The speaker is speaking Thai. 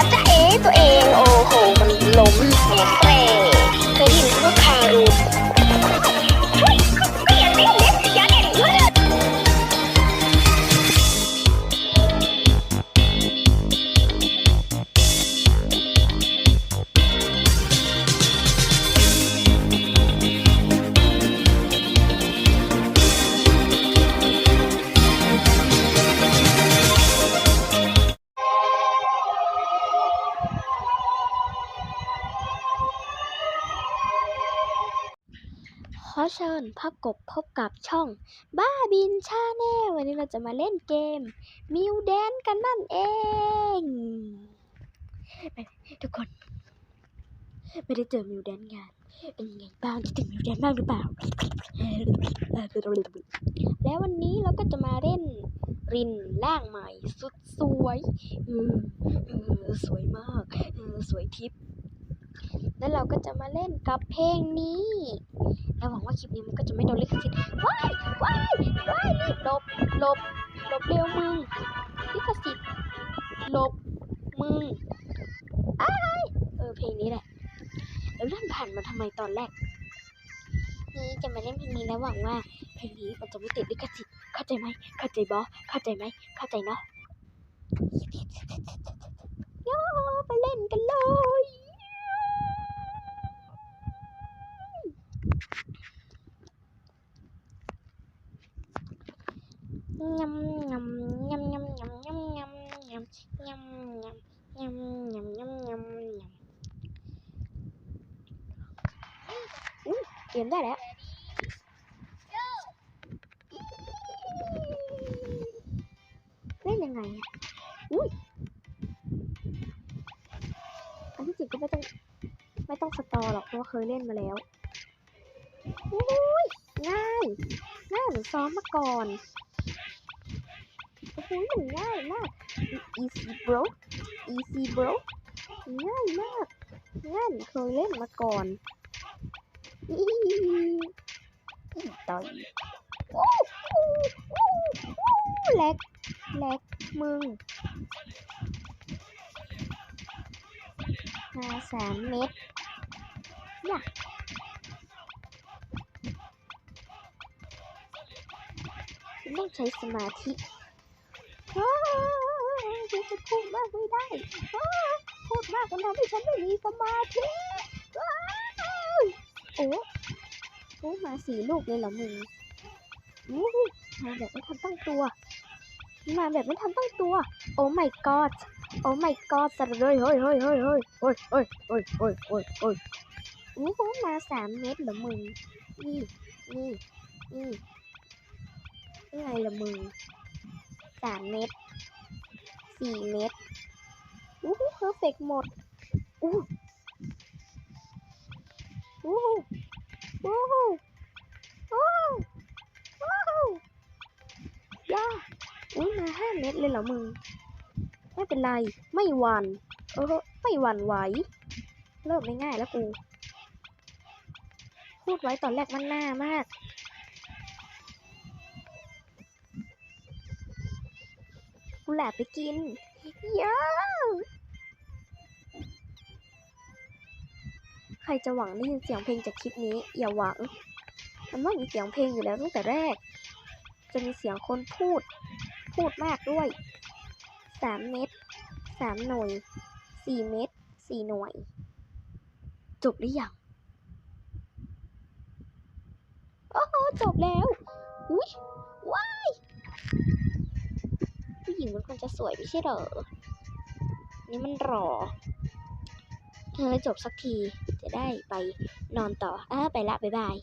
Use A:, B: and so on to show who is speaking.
A: ว่าจะเอ๋ตัวเอง อเชิญพับกบพบกับช่อง บ้าบินชาแนลวันนี้เราจะมาเล่นเกม มิวแดนกันนั่นเอง ทุกคน ไม่ได้เจอมิวแดนงาน เป็นไงบ้างคิดถึงมิวแดนบ้างหรือเปล่า แล้ววันนี้เราก็จะมาเล่นรินร่างใหม่ สุดสวยเออเออสวยมากเออสวยทิพย์แล้วเราก็จะมาเล่นกับเพลงนี้ แล้วหวังว่าคลิปนี้มันก็จะไม่โดนลิขสิทธิ์ว้ายว้ายว้ายรีบลบลบลบเร็วมึงลิขสิทธิ์ลบมึงอ้ายเออเพลงนี้แหละแล้วเล่นผ่านมาทำไมตอนแรก นี่จะมาเล่นเพลงนี้แล้วหวังว่าเพลงนี้มันจะไม่ติดลิขสิทธิ์เข้าใจไหมเข้าใจบอเข้าใจไหมเข้าใจเนาะ ยำยำยำยำยำยำยำยำยำยำยำยำยำยำยำยำอุ้ยเปลี่ยนได้แล้วเล่นยังไงอะอุ้ยอันที่จริงก็ไม่ต้องไม่ต้องสตอหรอกเพราะว่าเคยเล่นมาแล้วอุ้ยง่ายง่ายเหมือนซ้อมมาก่อน โอ้โหง่ายมาก easy bro easy bro ง่ายมากง่ายเหมือนเคยเล่นมาก่อนอีอีต่อยโอ้โอ้โอ้โอ้แหลกแหลกมึงห้าสามเมตรย่าต้องใช้สมาธิาวฉันจะพูดมากไม่ได้ พูดมากมันทำให้ฉันไม่มีสมาธิโอ้โอ้มาสี่ลูกเลยเหรอมึงอู้หูมาแบบไม่ทันตั้งตัว มาแบบไม่ทันตั้งตัว โอ้ my god โอ้ my god สัตว์เลยเฮ้ยเฮ้ยเฮ้ยเฮ้ยเฮ้ยเฮ้ยเฮ้ยเฮ้ยเฮ้ยเฮ้ยอู้หูมาสามเม็ดเหรอมึง นี่นี่นี่ยังไงล่ะมึงสามเม็ด สี่เม็ดอู้หูเพอร์เฟกหมดอู้หูอู้หูอู้หูอู้หูอู้หูย่าอุ้ยมาห้าเม็ดเลยเหรอมึง ไม่เป็นไร ไม่หวั่นเออไม่หวั่นไหว เริ่มไม่ง่ายแล้วกู พูดไว้ตอนแรกมันหน้ามาก กูแหลบไปกินเยอะใครจะหวังได้ยินเสียงเพลงจากคลิปนี้ อย่าหวัง มันว่ามีเสียงเพลงอยู่แล้วตั้งแต่แรก จะมีเสียงคนพูด พูดมากด้วยสามเม็ดสามหน่วยสี่เม็ดสี่หน่วย จบหรือยังโอ้โหจบแล้ว อุ้ย หญิงมันควรจะสวยไม่ใช่เหรอ นี่มันรอ เธอจบสักทีจะได้ไปนอนต่อ อ้าไปละ บ๊ายบาย